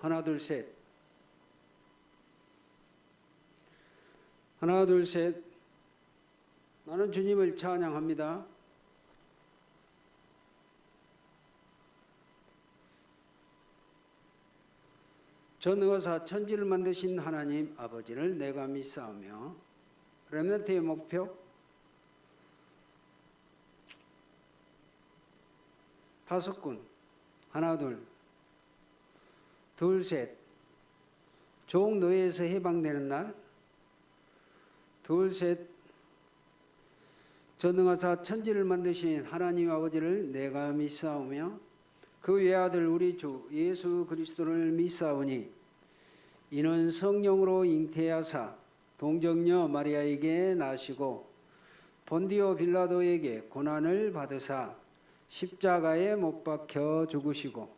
하나 둘 셋. 하나 둘 셋. 나는 주님을 찬양합니다. 전능하사 천지를 만드신 하나님 아버지를 내가 믿사오며 렘넌트의 목표 파수꾼 하나 둘 둘 셋. 종 노예에서 해방되는 날. 둘 셋. 전능하사 천지를 만드신 하나님 아버지를 내가 믿사오며 그 외아들 우리 주 예수 그리스도를 믿사오니 이는 성령으로 잉태하사 동정녀 마리아에게 나시고 본디오 빌라도에게 고난을 받으사 십자가에 못 박혀 죽으시고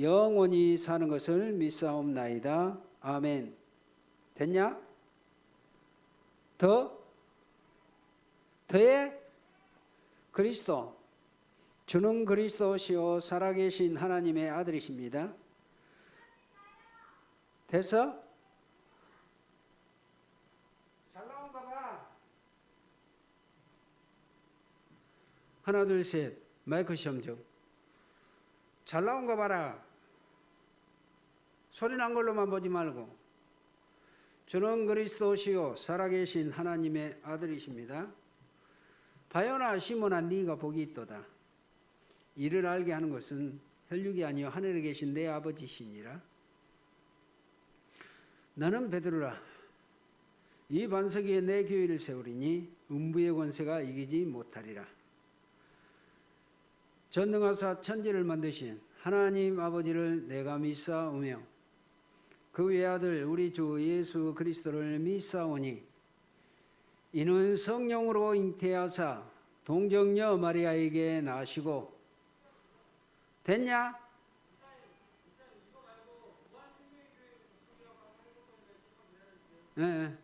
영원히 사는 것을 믿사옵나이다. 아멘. 됐냐? 더? 더해? 그리스도 주는 그리스도시요 살아계신 하나님의 아들이십니다. 됐어? 잘 나온가 봐. 하나 둘 셋. 마이크 시험 좀. 잘 나온가 봐라. 소리 난 걸로만 보지 말고. 주는 그리스도시요 살아계신 하나님의 아들이십니다. 바요나 시몬아 네가 복이 있도다. 이를 알게 하는 것은 혈육이 아니요 하늘에 계신 내 아버지시니라. 나는 베드로라. 이 반석 위에 내 교회를 세우리니 음부의 권세가 이기지 못하리라. 전능하사 천지를 만드신 하나님 아버지를 내가 믿사오며 그 외아들 우리 주 예수 그리스도를 믿사오니 이는 성령으로 잉태하사 동정녀 마리아에게 나시고 됐냐? 예, 예.